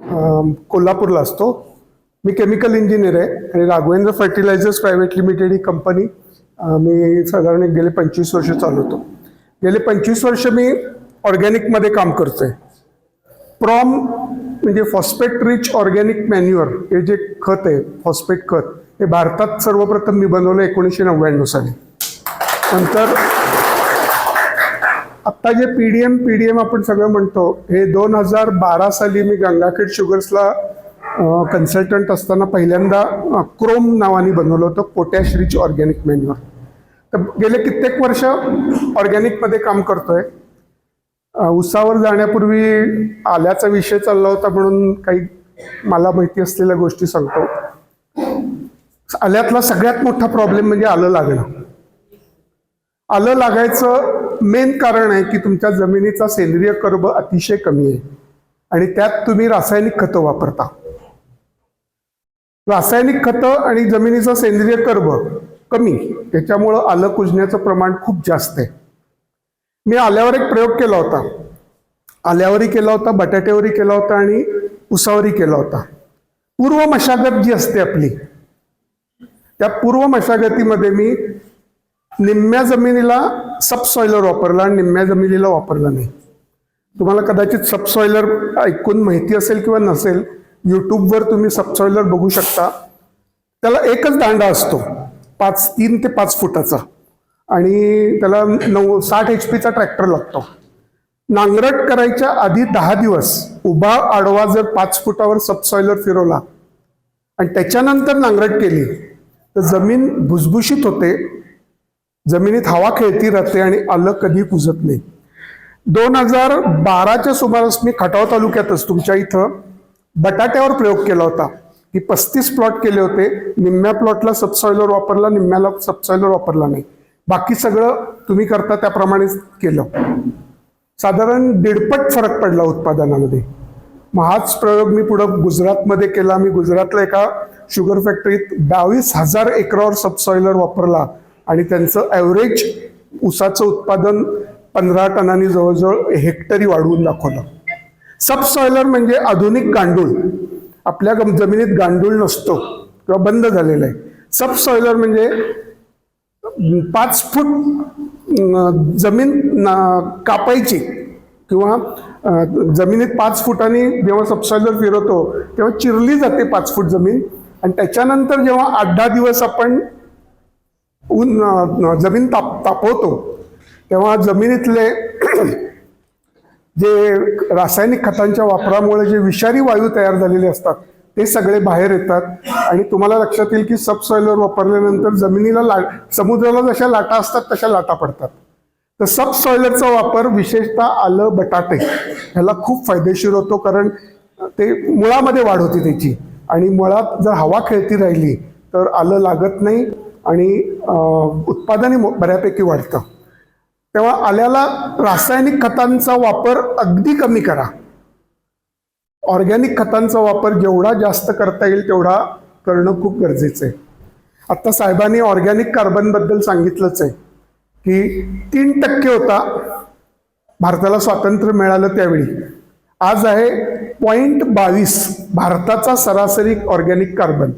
कोल्हापूरला असतो. मी chemical engineer आहे आणि राघवेंद्र फर्टिलायझर्स प्रायव्हेट लिमिटेड ही कंपनी मी साधारण एक गेले पंचवीस वर्ष चालवतो गेले पंचवीस वर्ष मी ऑर्गॅनिकमध्ये काम करतोय. प्रॉम म्हणजे फॉस्फेट रिच ऑर्गॅनिक मॅन्युअर हे जे खत आहे फॉस्फेट खत हे भारतात सर्वप्रथम मी बनवलं एकोणीसशे नव्याण्णव साली. नंतर आत्ता जे P D M P D M आपण सगळं म्हणतो हे दोन हजार बारा साली मी गंगाखेड शुगर्सला कन्सल्टंट असताना पहिल्यांदा क्रोम नावाने बनवलं होतं पोटॅश रिच ऑर्गॅनिक मॅन्युअर. तर गेले कित्येक वर्ष ऑर्गॅनिकमध्ये काम करतोय. उसावर जाण्यापूर्वी आल्याचा विषय चालला होता म्हणून काही मला माहिती असलेल्या गोष्टी सांगतो. आल्यातला सगळ्यात मोठा प्रॉब्लेम म्हणजे आलं लागणं. आलं लागायचं मेन कारण आहे की तुमच्या जमिनीचा सेंद्रिय कर्ब अतिशय कमी आहे. आणि त्यात तुम्ही रासायनिक खतं वापरता. रासायनिक खतं आणि जमिनीचा सेंद्रिय कर्ब कमी त्याच्यामुळं आलं कुजण्याचं प्रमाण खूप जास्त आहे. मी आल्यावर एक प्रयोग केला होता. आल्यावरही केला होता बटाट्यावरही केला होता आणि उसावरही केला होता. पूर्व मशागत जी असते आपली त्या पूर्व मशागतीमध्ये मी निम्म्या जमिनीला सबसॉयलर वापरला आणि निम्म्या जमिनीला वापरला नाही. तुम्हाला कदाचित सबसॉयलर ऐकून माहिती असेल किंवा नसेल यूट्यूबवर तुम्ही सबसॉयलर बघू शकता. त्याला एकच दांडा असतो पाच तीन ते पाच फुटाचा. आणि त्याला नऊ साठ एच पीचा ट्रॅक्टर लागतो. नांगरट करायच्या आधी दहा दिवस उभा आडवा जर पाच फुटावर सबसॉयलर फिरवला आणि त्याच्यानंतर नांगरट केली तर जमीन भुसभुशीत होते. जमिनीत हवा खेळती राहते आणि आलं कधी कुजत नाही. दोन हजार बाराच्या सुमारास मी खटाव तालुक्यातच तुमच्या इथं बटाट्यावर प्रयोग केला होता. की पस्तीस प्लॉट केले होते. निम्म्या प्लॉटला सबसॉयलर वापरला निम्म्याला सबसॉयलर वापरला नाही. बाकी सगळं तुम्ही करता त्याप्रमाणेच केलं. साधारण दीडपट फरक पडला उत्पादनामध्ये. मग हाच प्रयोग मी पुढं गुजरातमध्ये केला. मी गुजरातला एका शुगर फॅक्टरीत बावीस हजार एकरावर सबसॉयलर वापरला. आणि त्यांचं ॲव्हरेज ऊसाचं उत्पादन पंधरा टनांनी जवळजवळ हेक्टरी वाढवून दाखवलं. सबसॉयलर म्हणजे आधुनिक गांडूळ. आपल्या जमिनीत गांडूळ नसतो किंवा बंद झालेला आहे. सबसॉयलर म्हणजे पाच फूट जमीन कापायची किंवा जमिनीत पाच फुटांनी जेव्हा सबसॉयलर फिरवतो तेव्हा चिरली जाते पाच फूट जमीन. आणि त्याच्यानंतर जेव्हा आठ दहा दिवस आपण ऊन जमीन ताप तापवतो. तेव्हा जमिनीतले जे रासायनिक खतांच्या वापरामुळे जे विषारी वायू तयार झालेले असतात ते सगळे बाहेर येतात. आणि तुम्हाला लक्षात येईल की सबसॉयलर वापरल्यानंतर जमिनीला ला समुद्राला जशा लाटा असतात तशा लाटा पडतात. तर सबसॉयलरचा वापर विशेषतः आलं बटाटे ह्याला खूप फायदेशीर होतो कारण ते मुळामध्ये वाढ होती त्याची. आणि मुळात जर हवा खेळती राहिली तर आलं लागत नाही. आणि उत्पादनही मो- बऱ्यापैकी वाढतं. तेव्हा आल्याला रासायनिक खतांचा वापर अगदी कमी करा. ऑर्गॅनिक खतांचा वापर जेवढा जास्त करता येईल तेवढा करणं खूप गरजेचं आहे. आत्ता साहेबांनी ऑर्गॅनिक कार्बनबद्दल सांगितलंच आहे की तीन टक्के होता. भारताला स्वातंत्र्य मिळालं त्यावेळी. आज आहे पॉईंट बावीस भारताचा सरासरी ऑर्गॅनिक कार्बन.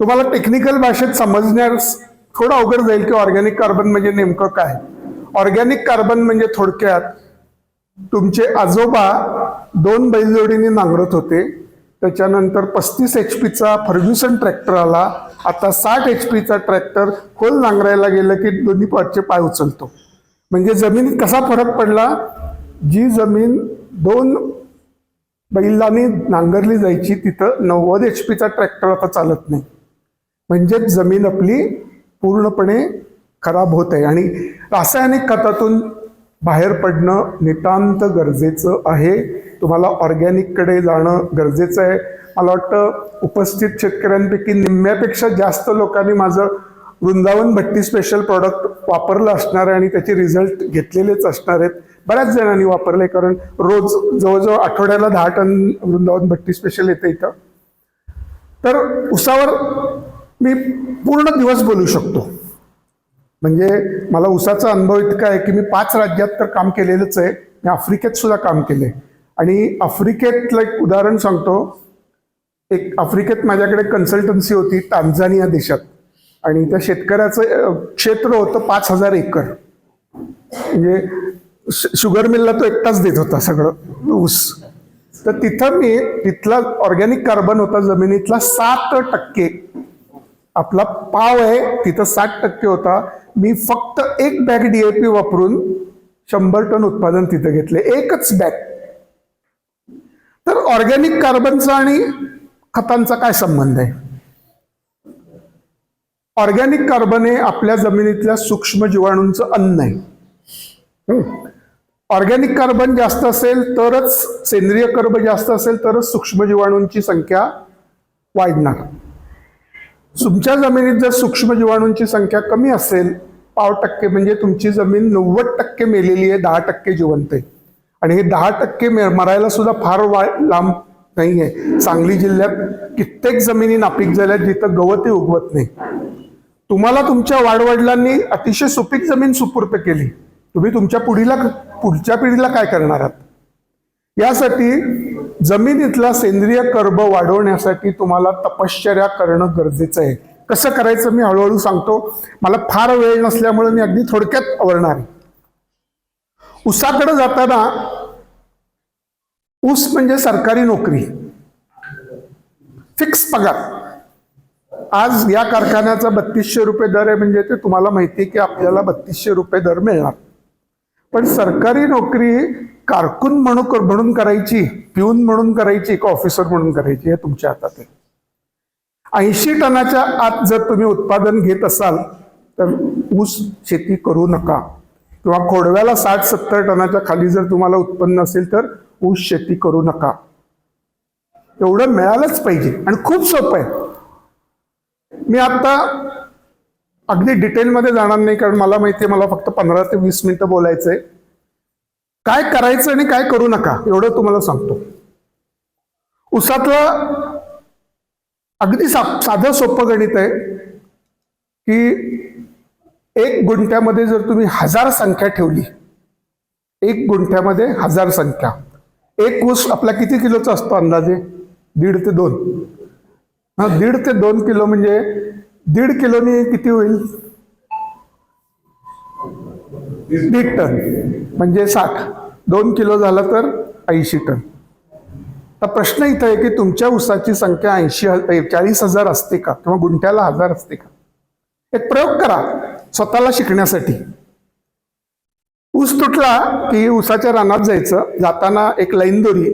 तुम्हाला टेक्निकल भाषेत समजण्यास थोडं अवघड जाईल की ऑर्गॅनिक कार्बन म्हणजे नेमकं काय? ऑर्गॅनिक कार्बन म्हणजे थोडक्यात तुमचे आजोबा दोन बैलजोडीने नांगरत होते. त्याच्यानंतर पस्तीस एच पीचा फर्ग्युसन ट्रॅक्टर आला. आता साठ एच पीचा ट्रॅक्टर खोल नांगरायला गेलं की दोन्ही पाठचे पाय उचलतो. म्हणजे जमिनीत कसा फरक पडला? जी जमीन दोन बैलांनी नांगरली जायची तिथं नव्वद एच पीचा ट्रॅक्टर आता चालत नाही. म्हणजेच जमीन आपली पूर्णपणे खराब होत आहे. आणि रासायनिक खतातून बाहेर पडणं नितांत गरजेचं आहे. तुम्हाला ऑर्गॅनिककडे जाणं गरजेचं आहे. मला वाटतं उपस्थित शेतकऱ्यांपैकी निम्म्यापेक्षा जास्त लोकांनी माझं वृंदावन भट्टी स्पेशल प्रॉडक्ट वापरलं असणार आहे आणि त्याचे रिझल्ट घेतलेलेच असणार आहेत. बऱ्याच जणांनी वापरले कारण रोज जवळजवळ आठवड्याला दहा टन वृंदावन भट्टी स्पेशल येते इथं. तर उसावर मी पूर्ण दिवस बोलू शकतो. म्हणजे मला उसाचा अनुभव इतका आहे की मी पाच राज्यात तर काम केलेलंच आहे. मी आफ्रिकेत सुद्धा काम केले आणि आफ्रिकेतलं एक उदाहरण सांगतो. एक आफ्रिकेत माझ्याकडे कन्सल्टन्सी होती तांझानिया देशात. आणि त्या शेतकऱ्याचं क्षेत्र होतं पाच हजार एकर. म्हणजे शुगर मिलला तो एकटाच देत होता सगळं ऊस. तर तिथं मी तिथला ऑर्गॅनिक कार्बन होता जमिनीतला सात टक्के. आपला पाव आहे तिथं साठ टक्के होता. मी फक्त एक बॅग डीएपी वापरून शंभर टन उत्पादन तिथं घेतले. एकच बॅग. तर ऑर्गॅनिक कार्बनचा आणि खतांचा काय संबंध आहे? ऑर्गॅनिक कार्बन हे आपल्या जमिनीतल्या सूक्ष्म जीवाणूंचं अन्न आहे. ऑर्गॅनिक कार्बन जास्त असेल तरच सेंद्रिय कर्ब जास्त असेल तरच सूक्ष्म जीवाणूंची संख्या वाढणार. तुमच्या जमिनीत जर सूक्ष्म जीवाणूंची संख्या कमी असेल पाव टक्के म्हणजे तुमची जमीन नव्वद टक्के मेलेली आहे दहा टक्के जिवंत आहे. आणि हे दहा टक्के मे- मरायला सुद्धा फार वा लांब नाही आहे सांगली जिल्ह्यात कित्येक जमिनी नापीक झाल्यात जिथं गवतही उगवत नाही. तुम्हाला तुमच्या वाडवडिलांनी अतिशय सुपीक जमीन सुपूर्त केली. तुम्ही तुमच्या पुढीला पुढच्या पिढीला काय करणार आहात? यासाठी जमिनीतला सेंद्रिय कर्ब वाढवण्यासाठी तुम्हाला तपश्चर्या करणं गरजेचं आहे. कसं करायचं मी हळूहळू सांगतो. मला फार वेळ नसल्यामुळे मी अगदी थोडक्यात आवरणार आहे. ऊसाकडे जाताना ऊस म्हणजे सरकारी नोकरी. फिक्स पगार. आज या कारखान्याचा बत्तीसशे रुपये दर आहे म्हणजे ते तुम्हाला माहिती आहे की आपल्याला बत्तीसशे रुपये दर मिळणार. पण सरकारी नोकरी कारकून म्हणून म्हणून करायची पिऊन म्हणून करायची का ऑफिसर म्हणून करायची हे तुमच्या हातात आहे. ऐंशी टनाच्या आत जर तुम्ही उत्पादन घेत असाल तर ऊस शेती करू नका. किंवा खोडव्याला साठ सत्तर टनाच्या खाली जर तुम्हाला उत्पन्न असेल तर ऊस शेती करू नका. एवढं मिळालंच पाहिजे आणि खूप सोपं आहे. मी आता अगदी डिटेलमध्ये जाणार नाही कारण मला माहिती आहे मला फक्त पंधरा ते वीस मिनिटं बोलायचंय. काय करायचं आणि काय करू नका एवढं तुम्हाला सांगतो. उसातलं अगदी सा साधं सोपं गणित आहे की एक गुंठ्यामध्ये जर तुम्ही हजार संख्या ठेवली एक गुंठ्यामध्ये हजार संख्या. एक ऊस आपला किती किलोचा असतो अंदाजे? दीड ते दोन. हा दीड ते दोन किलो म्हणजे दीड किलोनी किती होईल? दीड टन. म्हणजे साठ. दोन किलो झालं तर ऐंशी टन. तर प्रश्न इथं आहे की तुमच्या ऊसाची संख्या ऐंशी चाळीस हजार असते का? किंवा गुंठ्याला हजार असते का? एक प्रयोग करा स्वतःला शिकण्यासाठी. ऊस तुटला की ऊसाच्या रानात जायचं. जाताना एक लाईन दोरी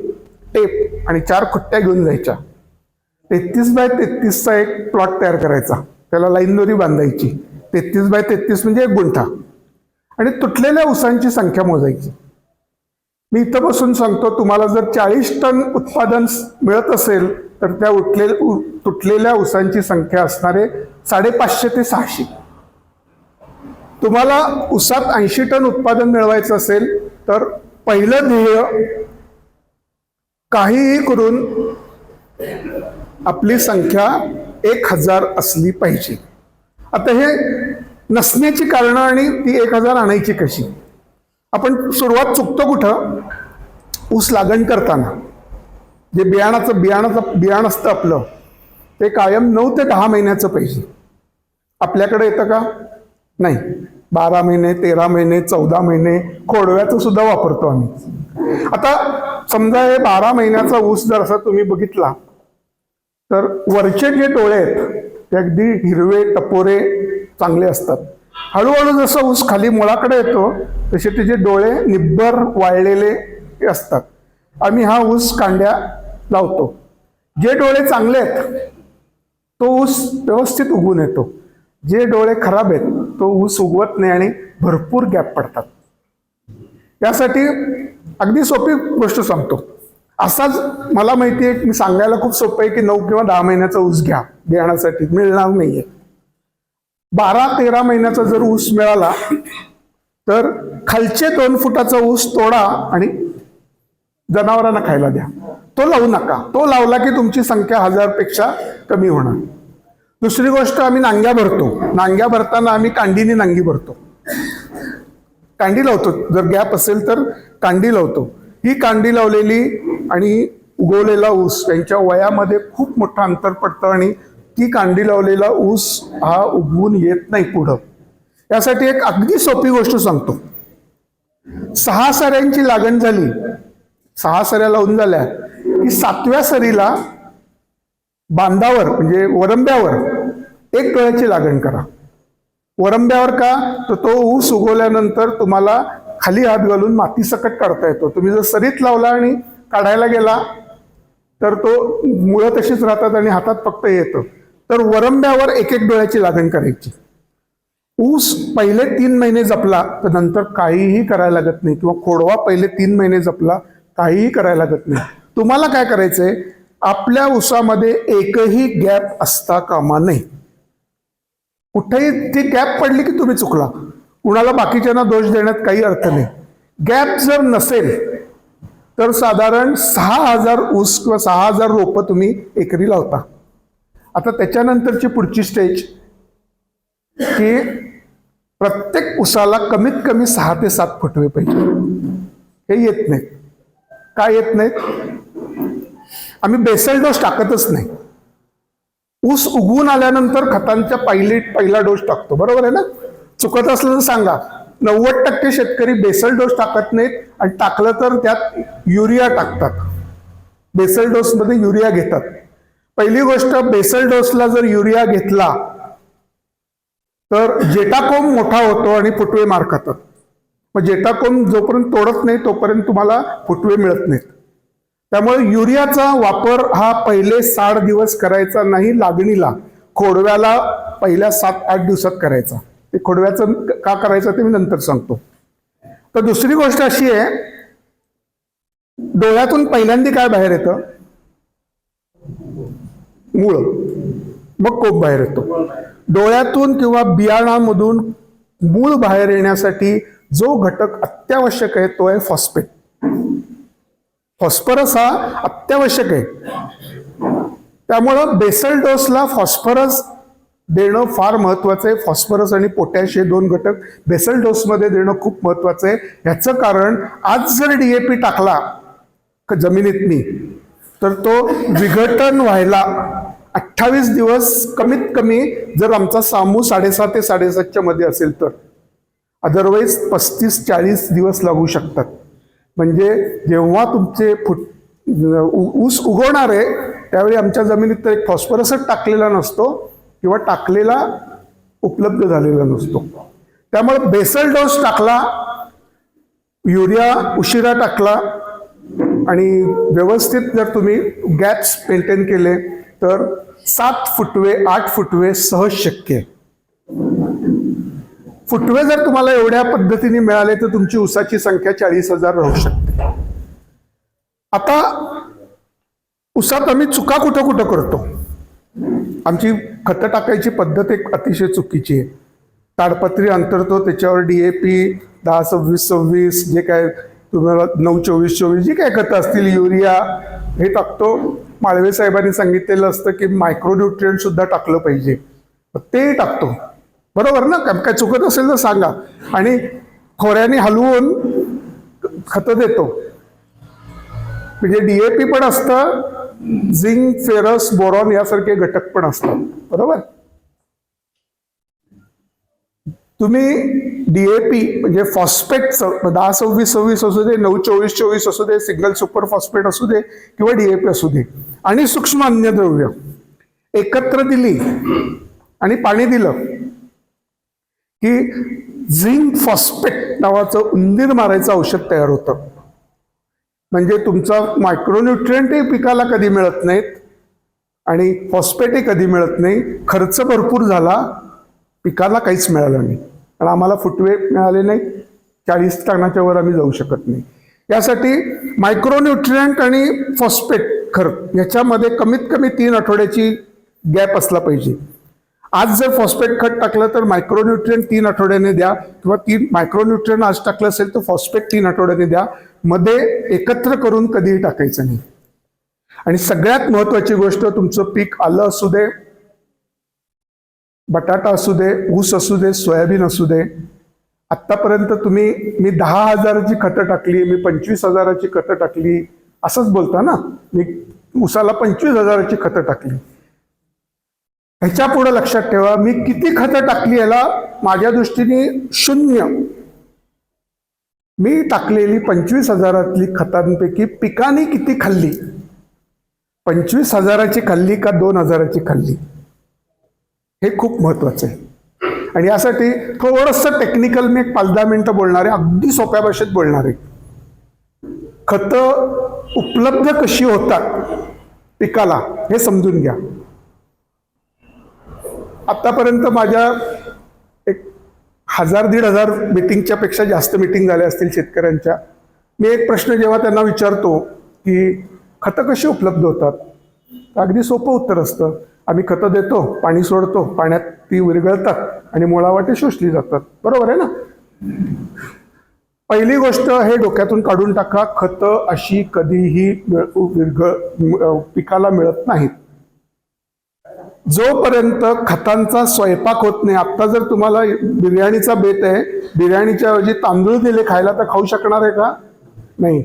टेप आणि चार खुट्ट्या घेऊन जायच्या. तेहतीस बाय तेहतीसचा एक प्लॉट तयार करायचा. त्याला लाईन दोरी बांधायची. तेहतीस बाय तेहतीस म्हणजे एक गुंठा. आणि तुटलेल्या उसांची संख्या मोजायची. मी इथं बसून सांगतो तुम्हाला जर चाळीस टन उत्पादन मिळत असेल तर त्या उठले तुटलेल्या उसांची संख्या असणारे साडेपाचशे ते सहाशे. तुम्हाला उसात ऐंशी टन उत्पादन मिळवायचं असेल तर पहिलं ध्येय काहीही करून आपली संख्या एक हजार असली पाहिजे. आता हे नसण्याची कारणं आणि ती एक हजार आणायची कशी? आपण सुरुवात चुकतो कुठं? ऊस लागण करताना. जे बियाणाचं बियाणाचं बियाण असतं आपलं ते कायम नऊ ते दहा महिन्याचं पाहिजे. आपल्याकडे येतं का? नाही. बारा महिने तेरा महिने चौदा महिने खोडव्याचं सुद्धा वापरतो आम्ही. आता समजा हे बारा महिन्याचा ऊस जर असा तुम्ही बघितला तर वरचे जे डोळे आहेत ते अगदी हिरवे टपोरे चांगले असतात. हळूहळू जसं ऊस खाली मुळाकडे येतो तसे त्याचे डोळे निब्बर वाळलेले असतात. आम्ही हा ऊस कांड्या लावतो. जे डोळे चांगले आहेत तो ऊस व्यवस्थित उगून येतो. जे डोळे खराब आहेत तो ऊस उगवत नाही आणि भरपूर गॅप पडतात. त्यासाठी अगदी सोपी गोष्ट सांगतो. असाच मला माहिती आहे मी सांगायला खूप सोपं आहे की नऊ किंवा दहा महिन्याचा ऊस घ्या. बियाणासाठी मिळणार नाहीये. बारा तेरा महिन्याचा जर ऊस मिळाला तर खालचे दोन फुटाचा ऊस तोडा आणि जनावरांना खायला द्या. तो लावू नका. तो लावला की तुमची संख्या हजारपेक्षा कमी होणार. दुसरी गोष्ट आम्ही नांग्या भरतो. नांग्या भरताना आम्ही कांडीने नांगी भरतो. कांडी लावतो. जर गॅप असेल तर कांडी लावतो. ही कांडी लावलेली आणि उगवलेला ऊस यांच्या वयामध्ये खूप मोठं अंतर पडतं आणि ती कांडी लावलेला ऊस हा उगवून येत नाही पुढं. यासाठी एक अगदी सोपी गोष्ट सांगतो. सहा सऱ्यांची लागण झाली. सहा सऱ्या लावून झाल्या की सातव्या सरीला बांधावर म्हणजे वरंब्यावर एक डोळ्याची लागण करा. वरंब्यावर का? तर तो ऊस उगवल्यानंतर तुम्हाला खाली हात घालून माती सकट काढता येतो. तुम्ही जर सरीत लावला आणि काढायला गेला तर तो मुळं तशीच राहतात आणि हातात फक्त येतं. तर वरंब्यावर एक एक डोळ्याची लागण करायची. ऊस पहिले तीन महिने जपला तर नंतर काहीही करायला लागत नाही. किंवा खोडवा पहिले तीन महिने जपला काहीही करायला लागत नाही. तुम्हाला काय करायचंय? आपल्या ऊसामध्ये एकही गॅप असता कामा नये. कुठेही ती गॅप पडली की तुम्ही चुकला. कुणाला बाकीच्यांना दोष देण्यात काही अर्थ नाही. गॅप जर नसेल तर साधारण सहा हजार ऊस किंवा सहा हजार रोपं तुम्ही एकरी लावता. आता त्याच्यानंतरची पुढची स्टेज की प्रत्येक उसाला कमीत कमी सहा ते सात फुटवे पाहिजे. हे येत नाहीत. काय येत नाहीत? आम्ही बेसल डोस टाकतच नाही. ऊस उगवून आल्यानंतर खतांच्या पहिली पहिला डोस टाकतो. बरोबर आहे ना? चुकत असलं तर सांगा. नव्वद टक्के शेतकरी बेसल डोस टाकत नाहीत आणि टाकलं तर त्यात युरिया टाकतात. बेसल डोसमध्ये युरिया घेतात. पहिली गोष्ट बेसल डोसला जर युरिया घेतला तर जेटाकोम मोठा होतो आणि फुटवे मार खातात मग जेटाकोम जोपर्यंत तोडत नाही तोपर्यंत तुम्हाला फुटवे मिळत नाहीत. त्यामुळे युरियाचा वापर हा पहिले साठ दिवस करायचा नाही लागणीला. खोडव्याला पहिल्या सात आठ दिवसात करायचा. ते खोडव्याचं का करायचं ते मी नंतर सांगतो. तर दुसरी गोष्ट अशी आहे डोळ्यातून पहिल्यांदा काय बाहेर येतं? मूळ. मग कोप बाहेर येतो. डोळ्यातून किंवा बियाणामधून मूळ बाहेर येण्यासाठी जो घटक अत्यावश्यक आहे तो आहे फॉस्फेट. फॉस्फरस हा अत्यावश्यक आहे. त्यामुळं बेसल डोसला फॉस्फरस देणं फार महत्त्वाचं आहे. फॉस्फरस आणि पोटॅश हे दोन घटक बेसल डोसमध्ये देणं खूप महत्त्वाचं आहे. ह्याचं कारण आज जर डी ए पी टाकला जमिनीतनी तर तो विघटन व्हायला अठ्ठावीस दिवस कमीत कमी जर आमचा सामू साडेसहा ते साडेसातच्या मध्ये असेल तर. अदरवाईज पस्तीस चाळीस दिवस लागू शकतात. म्हणजे जेव्हा तुमचे फुट ऊ- ऊस उगवणार आहे त्यावेळी आमच्या जमिनीत तर एक फॉस्फरसच टाकलेला नसतो. किंवा टाकलेला उपलब्ध झालेला नसतो. त्यामुळे बेसल डोस टाकला युरिया उशिरा टाकला आणि व्यवस्थित जर तुम्ही गॅप्स मेंटेन केले तर सात फुटवे आठ फुटवे सहज शक्य. आहे फुटवे जर तुम्हाला एवढ्या पद्धतीने मिळाले तर तुमची उसाची संख्या चाळीस हजार राहू शकते. आता उसात आम्ही चुका कुठं कुठं करतो? आमची खतं टाकायची पद्धत एक अतिशय चुकीची आहे. ताडपत्री अंतरतो त्याच्यावर डी ए पी दहा सव्वीस सव्वीस जे काय तुम्हाला नऊ चोवीस चोवीस जी काय खतं असतील युरिया हे टाकतो. माळवे साहेबांनी सांगितलेलं असतं की मायक्रोन्युट्रियंट सुद्धा टाकलं पाहिजे. ते टाकतो. बरोबर ना? काय काय चुकत असेल तर सांगा. आणि खोऱ्याने हलवून खतं देतो. म्हणजे डी ए पी पण असतं झिंक फेरस बोरॉन यासारखे घटक पण असतात. बरोबर? तुम्ही डीएपी म्हणजे फॉस्फेटचं दहा सव्वीस सव्वीस असू दे नऊ चोवीस चोवीस असू दे सिंगल सुपर फॉस्फेट असू दे किंवा डीएपी असू दे. आणि सूक्ष्म अन्नद्रव्य एकत्र दिली आणि पाणी दिलं की झिंक फॉस्फेट नावाचं उंदीर मारायचं औषध तयार होतं. म्हणजे तुमचा मायक्रोन्युट्रियंटही पिकाला कधी मिळत नाहीत आणि फॉस्फेटही कधी मिळत नाही खर्च भरपूर झाला पिकाला काहीच मिळालं नाही. कारण आम्हाला फुटवे मिळाले नाही चाळीस टनाच्या वर आम्ही जाऊ शकत नाही. यासाठी मायक्रोन्युट्रियंट आणि फॉस्फेट खत याच्यामध्ये कमीत कमी तीन आठवड्याची गॅप असला पाहिजे. आज जर फॉस्फेट खत टाकलं तर मायक्रोन्युट्रियंट तीन आठवड्याने द्या किंवा तीन मायक्रोन्युट्रियंट आज टाकलं असेल तर फॉस्फेट तीन आठवड्याने द्या. मध्ये एकत्र करून कधीही टाकायचं नाही. आणि सगळ्यात महत्वाची गोष्ट तुमचं पीक आलं असू दे बटाटा असू दे ऊस असू दे सोयाबीन असू दे आत्तापर्यंत तुम्ही मी दहा हजाराची खतं टाकली मी पंचवीस हजाराची खतं टाकली असंच बोलता ना? मी उसाला पंचवीस हजाराची खतं टाकली. ह्याच्या पुढे लक्षात ठेवा मी किती खतं टाकली याला माझ्या दृष्टीने शून्य. मी टाकलेली पंचवीस हजारातली खतांपैकी पिकाने किती खाल्ली? पंचवीस हजाराची खाल्ली का दोन हजाराची खाल्ली? हे खूप महत्वाचं आहे. आणि यासाठी थोडंसं टेक्निकल मी एक पाच दहा मिनटं बोलणार आहे. अगदी सोप्या भाषेत बोलणार आहे. खतं उपलब्ध कशी होतात पिकाला हे समजून घ्या. आत्तापर्यंत माझ्या हजार दीड हजार मिटिंगच्या पेक्षा जास्त मिटिंग झाल्या असतील शेतकऱ्यांच्या. मी एक प्रश्न जेव्हा त्यांना विचारतो की खतं कशी उपलब्ध होतात? अगदी सोपं उत्तर असतं. आम्ही खतं देतो पाणी सोडतो पाण्यात ती विरघळतात आणि मुळावाटे शोषली जातात. बरोबर आहे ना? पहिली गोष्ट हे डोक्यातून काढून टाका खतं अशी कधीही विरघळ पिकाला मिळत नाहीत. जोपर्यंत खतांचा स्वयंपाक होत नाही आता जर तुम्हाला बिर्याणीचा बेत आहे बिर्याणीच्या ऐवजी तांदूळ दिले खायला तर खाऊ शकणार आहे का? नाही.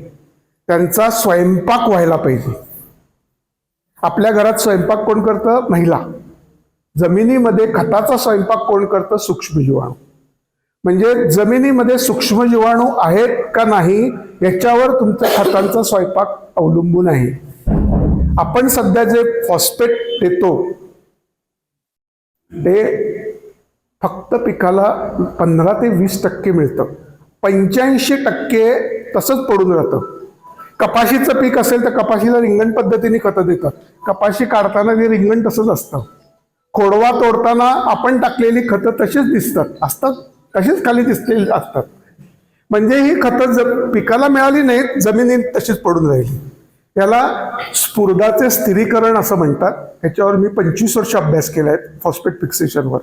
त्यांचा स्वयंपाक व्हायला पाहिजे. आपल्या घरात स्वयंपाक कोण करतं? महिला. जमिनीमध्ये खताचा स्वयंपाक कोण करतं? सूक्ष्मजीवाणू म्हणजे जमिनीमध्ये सूक्ष्मजीवाणू आहेत का नाही याच्यावर तुमचा खतांचा स्वयंपाक अवलंबून आहे. आपण सध्या जे फॉस्फेट देतो ते फक्त पिकाला पंधरा ते वीस टक्के मिळतं. पंच्याऐंशी टक्के तसंच पडून राहतं. कपाशीचं पीक असेल तर कपाशीला रिंगण पद्धतीने खतं देतात. कपाशी काढताना ते रिंगण तसंच असतं. खोडवा तोडताना आपण टाकलेली खतं तशीच दिसतात. असतात? तशीच खाली दिसलेली असतात. म्हणजे ही खतं ज पिकाला मिळाली नाहीत जमिनीत तशीच पडून राहिली. याला स्फुर्दाचे स्थिरीकरण असं म्हणतात. ह्याच्यावर मी पंचवीस वर्ष अभ्यास केला आहे फॉस्फेट फिक्सेशनवर.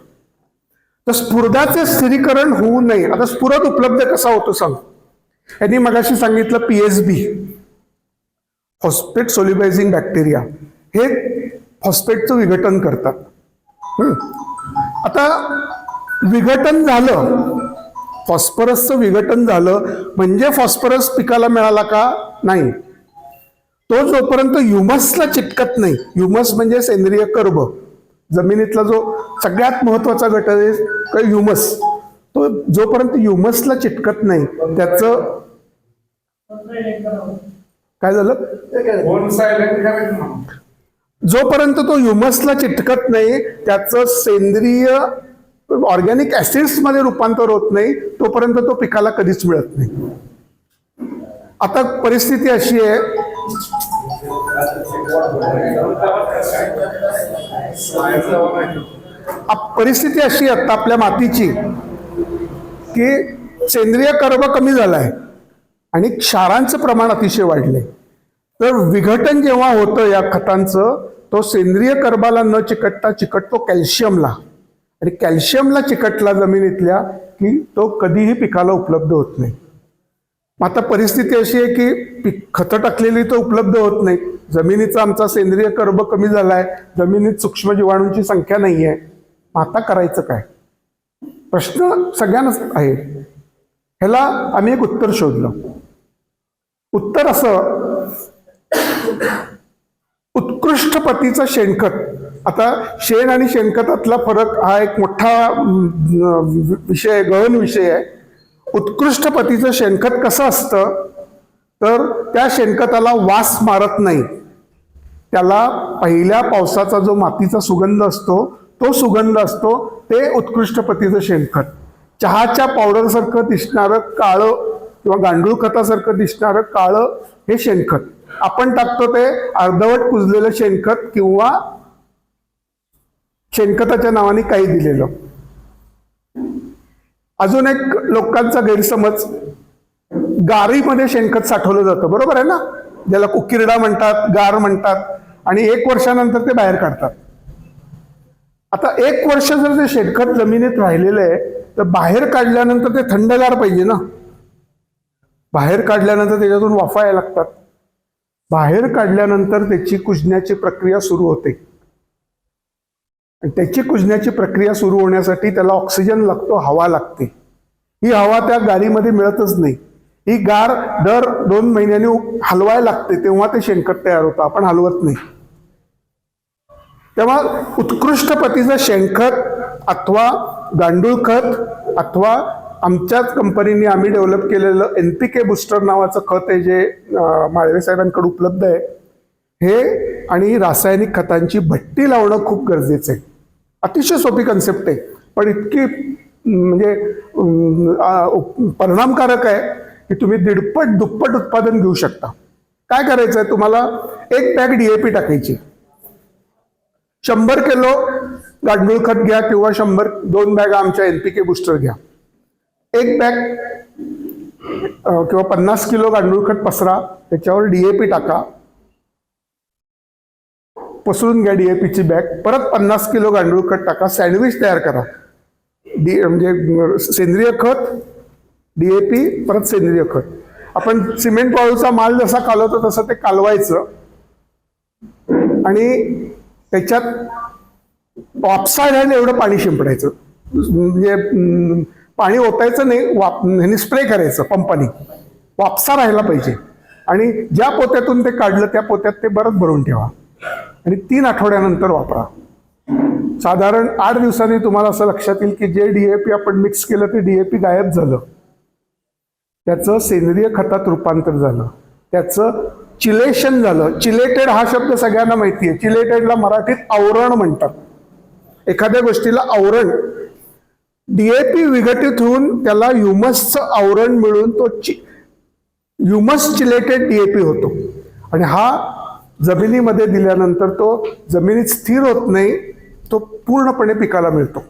तर स्फुर्दाचे स्थिरीकरण होऊ नये. आता स्फुरद उपलब्ध कसा होतो सांग. यांनी मगाशी सांगितलं पीएसबी फॉस्फेट सोल्युबायझिंग बॅक्टेरिया. हे फॉस्फेटचं विघटन करतात. आता विघटन झालं. फॉस्फरसचं विघटन झालं. म्हणजे फॉस्फरस पिकाला मिळाला का? नाही. तो जोपर्यंत ह्युमसला चिटकत नाही ह्युमस म्हणजे सेंद्रिय कर्ब. जमिनीतला जो सगळ्यात महत्त्वाचा घटक आहे का ह्युमस. तो जोपर्यंत ह्युमसला चिटकत नाही त्याच काय झालं? जोपर्यंत तो ह्युमसला चिटकत नाही त्याचं सेंद्रिय ऑर्गॅनिक ऍसिड्समध्ये रूपांतर होत नाही तोपर्यंत तो पिकाला कधीच मिळत नाही. आता परिस्थिती अशी आहे परिस्थिती अशी आता आपल्या मातीची की सेंद्रिय कर्ब कमी झालाय आणि क्षारांचं प्रमाण अतिशय वाढलंय. तर विघटन जेव्हा होतं या खतांचं तो सेंद्रिय कर्बाला न चिकटता चिकटतो कॅल्शियमला. आणि कॅल्शियमला चिकटला जमिनीतल्या की तो कधीही पिकाला उपलब्ध होत नाही. आता परिस्थिती अशी आहे की पीक खतं टाकलेली तर उपलब्ध होत नाही. जमिनीचा आमचा सेंद्रिय कर्ब कमी झाला आहे जमिनीत सूक्ष्म जीवाणूंची संख्या नाही आहे मग आता करायचं काय? प्रश्न सगळ्यांनाच आहे. ह्याला आम्ही एक उत्तर शोधलं. उत्तर असं उत्कृष्ट पतीचं शेणखत. आता शेण आणि शेणखतातला फरक हा एक मोठा विषय आहे, गहन विषय आहे. उत्कृष्ट पतीचं शेणखत कसं असतं? तर त्या शेणखताला वास मारत नाही. त्याला पहिल्या पावसाचा जो मातीचा सुगंध असतो तो सुगंध असतो ते उत्कृष्ट पतीचं शेणखत. चहाच्या पावडरसारखं दिसणारं काळं किंवा गांडूळ खतासारखं दिसणारं काळं हे शेणखत. आपण टाकतो ते अर्धवट कुजलेलं शेणखत किंवा शेणखताच्या नावाने काही दिलेलं. अजून एक लोकांचा गैरसमज गारीमध्ये शेणखत साठवलं जातं बरोबर आहे ना? ज्याला कुकिरडा म्हणतात गार म्हणतात आणि एक वर्षानंतर ते बाहेर काढतात. आता एक वर्ष जर ते शेणखत जमिनीत राहिलेलं आहे तर बाहेर काढल्यानंतर ते थंडगार पाहिजे ना? बाहेर काढल्यानंतर त्याच्यातून वाफाया लागतात. बाहेर काढल्यानंतर त्याची कुजण्याची प्रक्रिया सुरू होते. आणि त्याची कुजण्याची प्रक्रिया सुरू होण्यासाठी त्याला ऑक्सिजन लागतो हवा लागते. ही हवा त्या गारीमध्ये मिळतच नाही. ही गार दर दोन महिन्यांनी हलवायला लागते तेव्हा ते शेणखत तयार होतं आपण हलवत नाही. तेव्हा उत्कृष्ट प्रतीचं शेणखत अथवा गांडूळ खत अथवा आमच्याच कंपनीने आम्ही डेव्हलप केलेलं एन पी के बुस्टर नावाचं खत आहे जे माळवे साहेबांकडे उपलब्ध आहे. हे आणि रासायनिक खतांची भट्टी लावणं खूप गरजेचं आहे. अतिशय सोपी कन्सेप्ट आहे. पण इतकी म्हणजे परिणामकारक आहे की तुम्ही दीडपट दुप्पट उत्पादन घेऊ शकता. काय करायचं आहे तुम्हाला? एक बॅग डीएपी टाकायची. शंभर किलो गांडूळ खत घ्या किंवा शंभर दोन बॅग आमच्या एनपीके बुस्टर घ्या. एक बॅग किंवा पन्नास किलो गांडूळ खत पसरा त्याच्यावर डीएपी टाका. पसरून घ्या डीएपीची बॅग. परत पन्नास किलो गांडूळ खत टाका. सँडविच तयार करा. डी म्हणजे सेंद्रिय खत डीएपी परत सेंद्रिय खत. आपण सिमेंट वाळूचा माल जसा कालवतो तसं ते कालवायचं. आणि त्याच्यात वापसाळ्याने एवढं पाणी शिंपडायचं. म्हणजे पाणी ओतायचं नाही वाप ह्याने स्प्रे करायचं पंपाने. वापसा राहायला पाहिजे. आणि ज्या पोत्यातून ते काढलं त्या पोत्यात ते बरंच भरून ठेवा. आणि तीन आठवड्यानंतर वापरा. साधारण आठ दिवसांनी तुम्हाला असं लक्षात येईल की जे डीएपी आपण मिक्स केलं ते डीएपी गायब झालं. त्याचं सेंद्रिय खतात रूपांतर झालं. त्याचं चिलेशन झालं. चिलेटेड हा शब्द सगळ्यांना माहिती आहे. चिलेटेडला मराठीत आवरण म्हणतात. एखाद्या गोष्टीला आवरण डीएपी विघटित होऊन त्याला ह्युमसचं आवरण मिळून तो चि ह्युमस चिलेटेड डीएपी होतो. आणि हा जमिनीमध्ये दिल्यानंतर तो जमिनीत स्थिर होत नाही तो पूर्णपणे पिकाला मिळतो.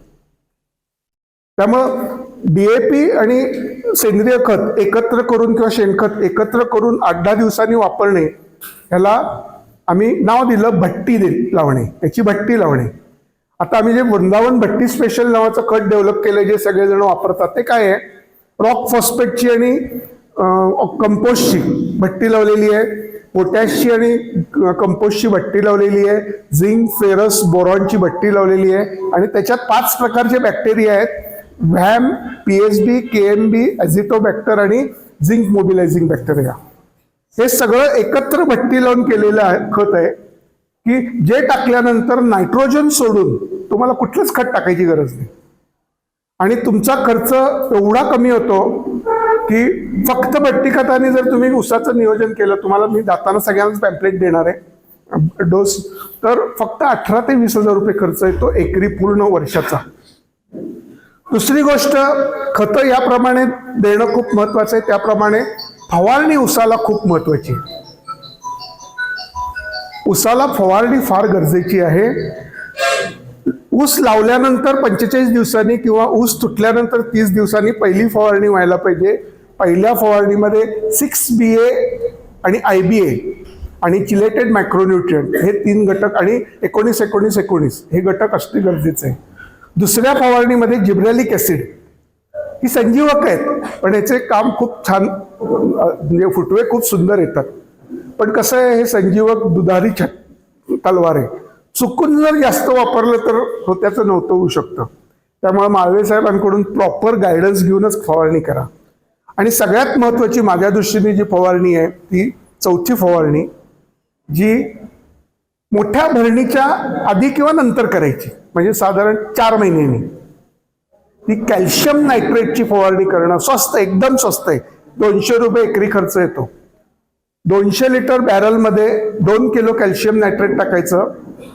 त्यामुळं डीएपी आणि सेंद्रिय खत एकत्र करून किंवा शेणखत एकत्र करून आठ दहा दिवसांनी वापरणे ह्याला आम्ही नाव दिलं भट्टी दे लावणे. त्याची भट्टी लावणे. आता आम्ही जे वृंदावन भट्टी स्पेशल नावाचं खत डेव्हलप केलं जे सगळेजण वापरतात ते काय आहे? रॉक फॉस्फेटची आणि कंपोस्टची भट्टी लावलेली आहे. पोटॅशची आणि कंपोस्टची भट्टी लावलेली आहे झिंक फेरस बोरॉनची भट्टी लावलेली आहे आणि त्याच्यात पाच प्रकारचे बॅक्टेरिया आहेत. VAM P H B K M B azotobacter आणि झिंक मोबिलायझिंग बॅक्टेरिया. हे सगळं एकत्र भट्टी लावून केलेलं आहे खत आहे की जे टाकल्यानंतर नायट्रोजन सोडून तुम्हाला कुठलंच खत टाकायची गरज नाही. आणि तुमचा खर्च एवढा कमी होतो की फक्त भट्टी खताने जर तुम्ही उसाचं नियोजन केलं तुम्हाला मी जाताना सगळ्यांनाच पॅम्पलेट देणार आहे डोस तर फक्त अठरा ते वीस हजार रुपये खर्च येतो एकरी पूर्ण वर्षाचा. दुसरी गोष्ट खतं याप्रमाणे देणं खूप महत्वाचं आहे. त्याप्रमाणे फवारणी उसाला खूप महत्वाची उसाला फवारणी फार गरजेची आहे. ऊस लावल्यानंतर पंचेचाळीस दिवसांनी किंवा ऊस तुटल्यानंतर तीस दिवसांनी पहिली फवारणी व्हायला पाहिजे. पहिल्या फवारणीमध्ये सिक्स बी ए आणि आय बी ए आणि चिलेटेड मॅक्रोन्युट्रियंट हे तीन घटक आणि एकोणीस एकोणीस एकोणीस हे घटक असणे गरजेचे आहे. दुसऱ्या फवारणीमध्ये जिब्रॅलिक ॲसिड ही संजीवक आहेत पण याचे काम खूप छान म्हणजे फुटवे खूप सुंदर येतात. पण कसं आहे हे संजीवक दुधारी छ तलवार आहे. चुकून जर जास्त वापरलं तर होत्याचं नव्हतं होऊ शकतं. त्यामुळे माळवे साहेबांकडून प्रॉपर गायडन्स घेऊनच फवारणी करा. आणि सगळ्यात महत्त्वाची माझ्या दृष्टीने जी फवारणी आहे ती चौथी फवारणी जी मोठ्या भरणीच्या आधी किंवा नंतर करायची म्हणजे साधारण चार महिन्यांनी. ती कॅल्शियम नायट्रेटची फवारणी करणं स्वस्त एकदम स्वस्त आहे. दोनशे रुपये एकरी खर्च येतो. दोनशे लिटर बॅरलमध्ये दोन किलो कॅल्शियम नायट्रेट टाकायचं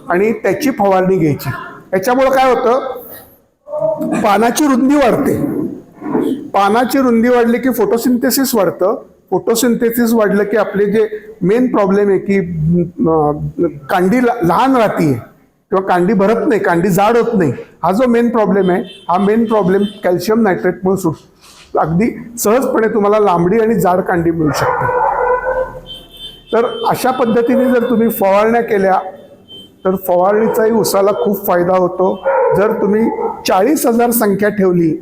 आणि त्याची फवारणी घ्यायची. याच्यामुळं काय होतं? पानाची रुंदी वाढते. पानाची रुंदी वाढली की फोटोसिंथेसिस वाढतं. फोटोसिंथेसिस वाढलं की आपले जे मेन प्रॉब्लेम आहे की कांडी ला- लहान राहतीये किंवा कांडी भरत नाही कांडी जाड होत नाही. हा जो मेन प्रॉब्लेम आहे हा मेन प्रॉब्लेम कॅल्शियम नायट्रेटमुळे सुट अगदी सहजपणे तुम्हाला लांबडी आणि जाड कांडी मिळू शकते तर अशा पद्धतीने जर तुम्ही फवारण्या केल्या तर फवारणीचाही उसाला खूप फायदा होतो. जर तुम्ही चाळीस हजार संख्या ठेवली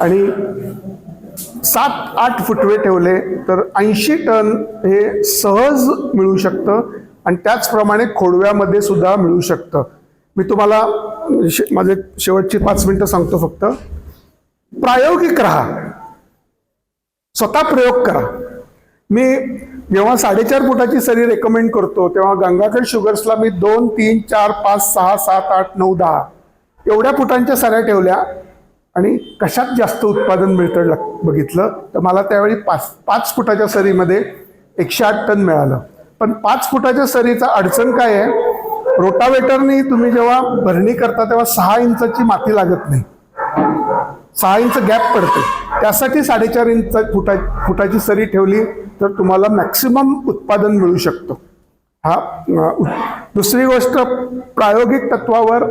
आणि सात आठ फुटवे ठेवले तर ऐंशी टन हे सहज मिळू शकतं आणि त्याचप्रमाणे खोडव्यामध्ये सुद्धा मिळू शकतं. मी तुम्हाला शे- माझे शेवटची पाच मिनटं सांगतो फक्त. प्रायोगिक राहा. स्वतः प्रयोग करा. मी जेव्हा साडेचार फुटाची सरी रेकमेंड करतो तेव्हा गंगाखेड शुगर्सला मी दोन तीन चार पाच सहा सात आठ नऊ दहा एवढ्या फुटांच्या सऱ्या ठेवल्या. आणि कशात जास्त उत्पादन मिळतं लग बघितलं तर मला त्यावेळी पाच पाच फुटाच्या सरीमध्ये एकशे आठ टन मिळालं. पण पाच फुटाच्या सरीचा अडचण काय आहे? रोटावेटरनी तुम्ही जेव्हा भरणी करता तेव्हा सहा इंचाची माती लागत नाही. सहा इंच गॅप पडते. त्यासाठी साडेचार इंच फुटा फुटाची सरी ठेवली तर तुम्हाला मॅक्सिमम उत्पादन मिळू शकतं. हा दुसरी गोष्ट प्रायोगिक तत्वावर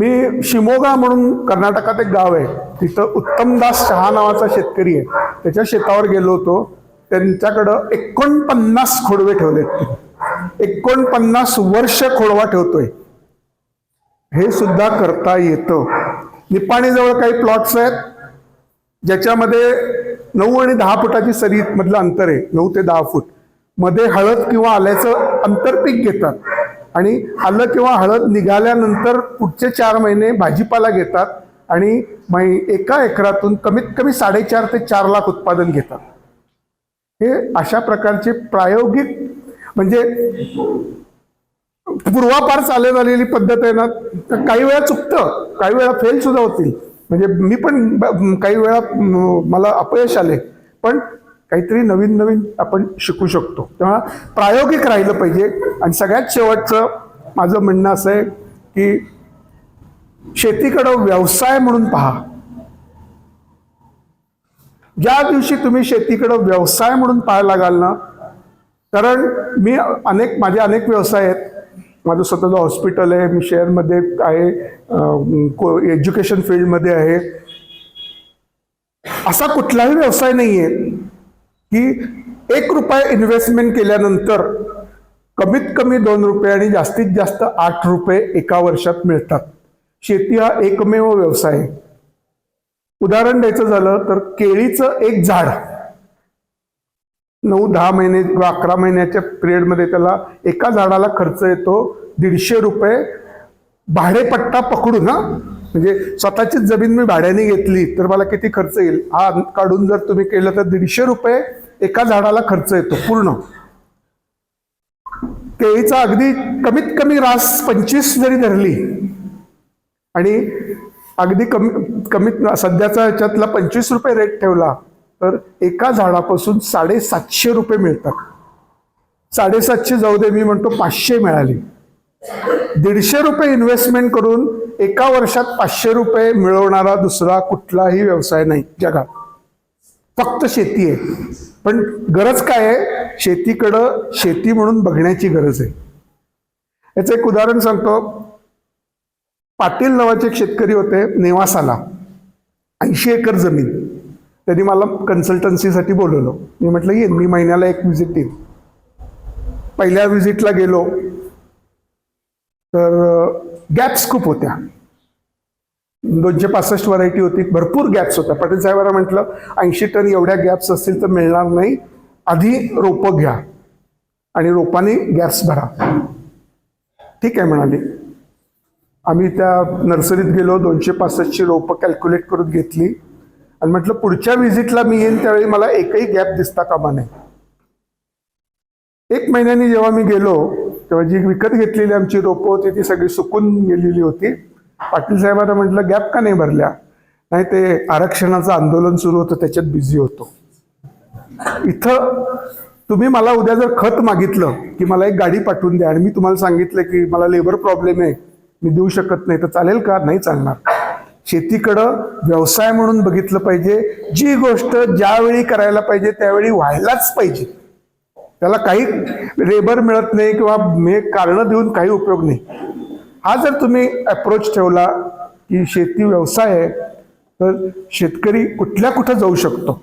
मी शिमोगा म्हणून कर्नाटकात एक गाव आहे. तिथं उत्तमदास शहा नावाचा शेतकरी आहे. त्याच्या शेतावर गेलो होतो. त्यांच्याकडं एकोणपन्नास खोडवे ठेवलेत एकोणपन्नास वर्ष खोडवा ठेवतोय. हे सुद्धा करता येतं. निपाणीजवळ काही प्लॉट्स आहेत. ज्याच्यामध्ये नऊ आणि दहा फुटाची सरी मधलं अंतर आहे. नऊ ते दहा फूट. मध्ये हळद किंवा आल्याचं आंतरपीक घेतात. आणि आलं किंवा हळद निघाल्यानंतर पुढचे चार महिने भाजीपाला घेतात आणि मै- एका एकरातून कमीत कमी साडेचार ते चार लाख उत्पादन घेतात. हे अशा प्रकारचे प्रायोगिक म्हणजे पूर्वापार चालत आलेली पद्धत आहे ना तर काही वेळा चुकतं काही वेळा फेल सुद्धा होतील. म्हणजे मी पण काही वेळा मला अपयश आले. पण काहीतरी नवीन नवीन आपण शिकू शकतो. तेव्हा प्रायोगिक राहिलं पाहिजे. आणि सगळ्यात शेवटचं माझं म्हणणं असं आहे की शेतीकडं व्यवसाय म्हणून पहा. ज्या दिवशी तुम्ही शेतीकडं व्यवसाय म्हणून पाहायला लागाल ना कारण मी अनेक माझे अनेक व्यवसाय आहेत. माझं स्वतःचं हॉस्पिटल आहे मी शेअरमध्ये आहे एज्युकेशन फील्डमध्ये आहे. असा कुठलाही व्यवसाय नाही आहे की एक रुपये इन्व्हेस्टमेंट केल्यानंतर कमीत कमी दोन रुपये आणि जास्तीत जास्त आठ रुपये एका वर्षात मिळतात. शेती हा एकमेव व्यवसाय आहे. उदाहरण द्यायचं झालं तर केळीचं एक झाड. नऊ दहा महिने किंवा अकरा महिन्याच्या पिरियडमध्ये त्याला एका झाडाला खर्च येतो दीडशे रुपये. भाडेपट्टा पकडून हा. म्हणजे स्वतःचीच जमीन मी भाड्याने घेतली तर मला किती खर्च येईल? हा काढून जर तुम्ही केलं तर दीडशे रुपये एका झाडाला खर्च येतो पूर्ण. केळीचा अगदी कमीत कमी रास पंचवीस जरी धरली आणि अगदी कमी कमीत सध्याचा ह्याच्यातला पंचवीस रुपये रेट ठेवला तर एका झाडापासून साडेसातशे रुपये मिळतात. साडेसातशे जाऊ दे मी म्हणतो पाचशे मिळाली. दीडशे रुपये इन्व्हेस्टमेंट करून एका वर्षात पाचशे रुपये मिळवणारा दुसरा कुठलाही व्यवसाय नाही जगात. फक्त शेती आहे. पण गरज काय आहे? शेतीकडं शेती म्हणून बघण्याची गरज आहे. याचं एक उदाहरण सांगतो. पाटील नावाचे एक शेतकरी होते नेवासाला. ऐंशी एकर जमीन. त्यांनी मला कन्सल्टन्सीसाठी बोलवलं. मी म्हटलं येईन मी महिन्याला एक व्हिजिट देईन. पहिल्या व्हिजिटला गेलो. तर गॅप्स खूप होत्या. दोनशे पासष्ट व्हरायटी होती. भरपूर गॅप्स होत्या. पाटील साहेबांना म्हटलं ऐंशी टन एवढ्या गॅप्स असतील तर मिळणार नाही. आधी रोपं घ्या. आणि रोपाने गॅप्स भरा. ठीक आहे म्हणाले. आम्ही त्या नर्सरीत गेलो. दोनशे पासष्टची रोपं कॅल्क्युलेट करून घेतली. आणि म्हटलं पुढच्या व्हिजिटला मी येईन त्यावेळी मला एकही गॅप दिसता कामा नाही एक महिन्यानी जेव्हा मी गेलो तेव्हा जी विकत घेतलेली आमची रोपं होती ती सगळी सुकून गेलेली होती. पाटील साहेबांना म्हटलं गॅप का नाही भरल्या? नाही ते आरक्षणाचं आंदोलन सुरू होतं त्याच्यात बिझी होतो. इथं तुम्ही मला उद्या जर खत मागितलं की मला एक गाडी पाठवून द्या आणि मी तुम्हाला सांगितलं की मला लेबर प्रॉब्लेम आहे मी देऊ शकत नाही तर चालेल का? नाही चालणार. शेतीकडं व्यवसाय म्हणून बघितलं पाहिजे. जी गोष्ट ज्यावेळी करायला पाहिजे त्यावेळी व्हायलाच पाहिजे. त्याला काही लेबर मिळत नाही किंवा हे कारणं देऊन काही उपयोग नाही. हा जर तुम्ही अप्रोच ठेवला की शेती व्यवसाय आहे तर शेतकरी कुठल्या कुठं जाऊ शकतो?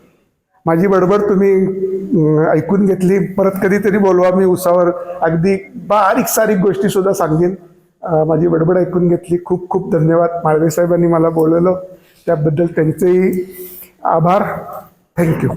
माझी बडबड तुम्ही ऐकून घेतली. परत कधीतरी बोलवा मी उसावर अगदी बारीक सारीक गोष्टीसुद्धा सांगेन. माझी बडबड ऐकून घेतली. खूप खूप धन्यवाद माळवे साहेबांनी मला बोलवलं. त्याबद्दल त्यांचेही आभार. थँक्यू